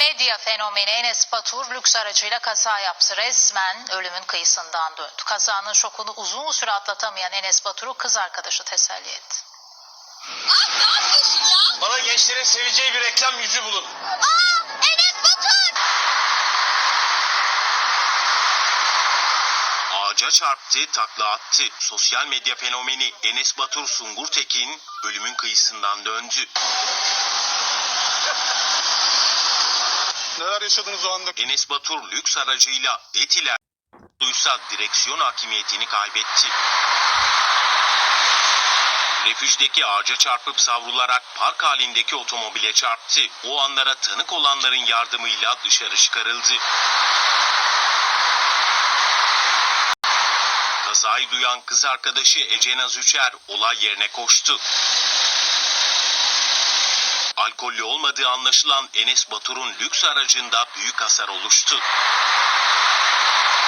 Medya fenomeni Enes Batur lüks aracıyla kaza yaptı. Resmen ölümün kıyısından döndü. Kazanın şokunu uzun süre atlatamayan Enes Batur'u kız arkadaşı teselli etti. Ah ne yapıyorsun ya? Bana gençlerin seveceği bir reklam yüzü bulun. Aa Enes Batur. Ağaca çarptı, takla attı. Sosyal medya fenomeni Enes Batur Sungur Tekin ölümün kıyısından döndü. Neler yaşadınız o anda? Enes Batur lüks aracıyla Etiler duysa direksiyon hakimiyetini kaybetti. Refüjdeki ağaca çarpıp savrularak park halindeki otomobile çarptı. O anlara tanık olanların yardımıyla dışarı çıkarıldı. Kazayı duyan kız arkadaşı Ece Naz Üçer olay yerine koştu. Alkollü olmadığı anlaşılan Enes Batur'un lüks aracında büyük hasar oluştu.